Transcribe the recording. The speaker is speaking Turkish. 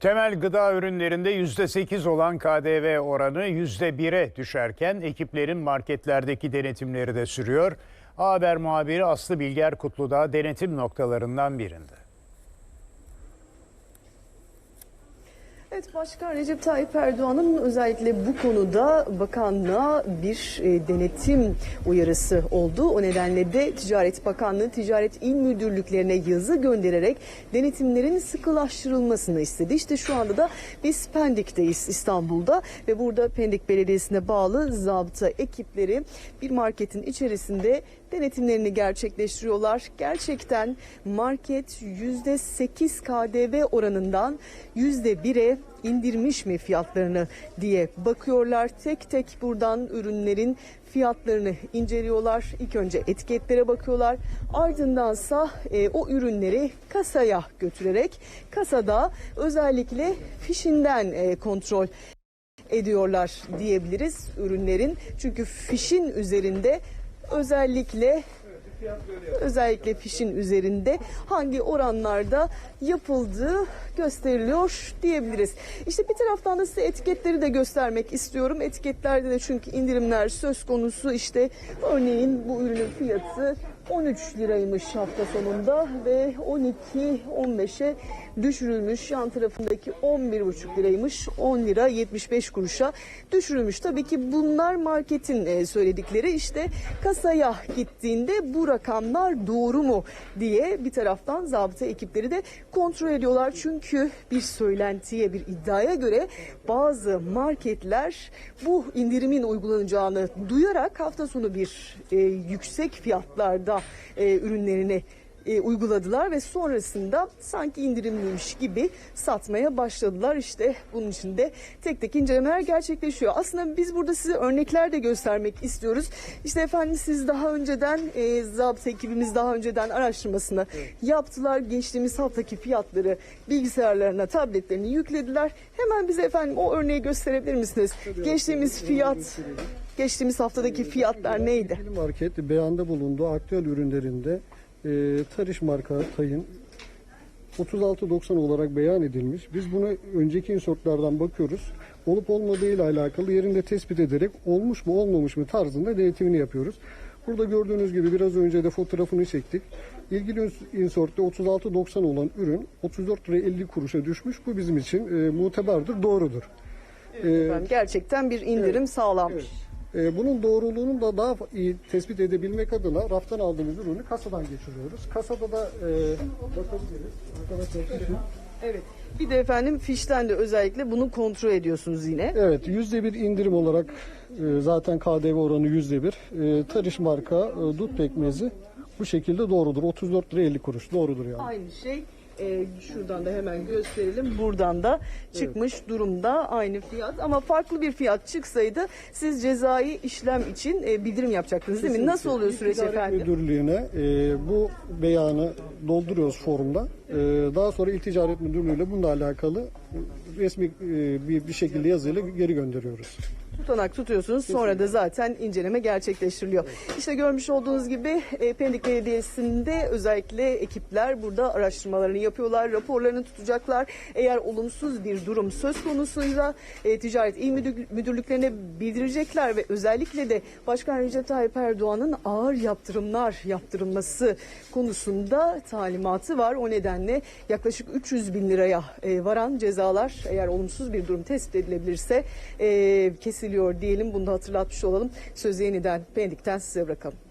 Temel gıda ürünlerinde %8 olan KDV oranı %1'e düşerken ekiplerin marketlerdeki denetimleri de sürüyor. A Haber muhabiri Aslı Bilger Kutludağ denetim noktalarından birinde. Evet Başkan Recep Tayyip Erdoğan'ın özellikle bu konuda bakanlığa bir e, denetim uyarısı oldu. O nedenle de Ticaret Bakanlığı Ticaret İl Müdürlüklerine yazı göndererek denetimlerin sıkılaştırılmasını istedi. İşte şu anda da biz Pendik'teyiz İstanbul'da ve burada Pendik Belediyesi'ne bağlı zabıta ekipleri bir marketin içerisinde denetimlerini gerçekleştiriyorlar. Gerçekten market %8 KDV oranından %1'e indirmiş mi fiyatlarını diye bakıyorlar. Tek tek buradan ürünlerin fiyatlarını inceliyorlar. İlk önce etiketlere bakıyorlar. Ardındansa e, o ürünleri kasaya götürerek kasada özellikle fişinden e, kontrol ediyorlar diyebiliriz ürünlerin. Çünkü fişin üzerinde özellikle özellikle fişin üzerinde hangi oranlarda yapıldığı gösteriliyor diyebiliriz. İşte bir taraftan da size etiketleri de göstermek istiyorum. Etiketlerde de çünkü indirimler söz konusu işte örneğin bu ürünün fiyatı 13 liraymış hafta sonunda ve 12-15'e düşürülmüş. Yan tarafındaki 11,5 liraymış 10 lira 75 kuruşa düşürülmüş. Tabii ki bunlar marketin e, söyledikleri işte kasaya gittiğinde bu rakamlar doğru mu diye bir taraftan zabıta ekipleri de kontrol ediyorlar. Çünkü bir söylentiye bir iddiaya göre bazı marketler bu indirimin uygulanacağını duyarak hafta sonu bir e, yüksek fiyatlarda e, ürünlerini e, uyguladılar ve sonrasında sanki indirimliymiş gibi satmaya başladılar. İşte bunun için de tek tek incelemeler gerçekleşiyor. Aslında biz burada size örnekler de göstermek istiyoruz. İşte efendim siz daha önceden e, zabıta ekibimiz daha önceden araştırmasını yaptılar. Geçtiğimiz haftaki fiyatları bilgisayarlarına, tabletlerini yüklediler. Hemen bize efendim o örneği gösterebilir misiniz? Geçtiğimiz fiyat Geçtiğimiz haftadaki fiyatlar neydi? Market beyanda bulunduğu aktüel ürünlerinde e, Tarış marka tayın 36.90 olarak beyan edilmiş. Biz bunu önceki insortlardan bakıyoruz. Olup olmadığıyla alakalı yerinde tespit ederek olmuş mu olmamış mı tarzında denetimini yapıyoruz. Burada gördüğünüz gibi biraz önce de fotoğrafını çektik. İlgili insortta 36.90 olan ürün 34 lira 50 kuruşa düşmüş. Bu bizim için e, muteberdir, doğrudur. E, Efendim, gerçekten bir indirim sağlanmış. Ee, bunun doğruluğunu da daha iyi tespit edebilmek adına raftan aldığımız ürünü kasadan geçiriyoruz. Kasada da e, bakabiliriz. Arkadaşlar. Evet. Bir de efendim fişten de özellikle bunu kontrol ediyorsunuz yine. Evet yüzde bir indirim olarak e, zaten KDV oranı yüzde bir. E, Tarış marka e, dut pekmezi bu şekilde doğrudur. 34 lira 50 kuruş doğrudur yani. Aynı şey e, şuradan da hemen gösterelim. Buradan da çıkmış durumda aynı fiyat. Ama farklı bir fiyat çıksaydı siz cezai işlem için e, bildirim yapacaktınız değil mi? Nasıl oluyor süreç efendim? Müdürlüğü'ne e, bu beyanı dolduruyoruz forumda. E, daha sonra İl Ticaret Müdürlüğü'yle bununla alakalı resmi e, bir, bir şekilde yazıyla geri gönderiyoruz. Tutanak tutuyorsunuz. Sonra da zaten inceleme gerçekleştiriliyor. İşte görmüş olduğunuz gibi e, Pendik Belediyesi'nde özellikle ekipler burada araştırmalarını yapıyorlar. Raporlarını tutacaklar. Eğer olumsuz bir durum söz konusuysa e, Ticaret İl Müdür- Müdürlüklerine bildirecekler ve özellikle de Başkan Recep Tayyip Erdoğan'ın ağır yaptırımlar yaptırılması konusunda talimatı var. O nedenle yaklaşık 300 bin liraya e, varan cezalar eğer olumsuz bir durum tespit edilebilirse e, kesiliyor diyelim. Bunu da hatırlatmış olalım. Sözü yeniden Pendik'ten size bırakalım.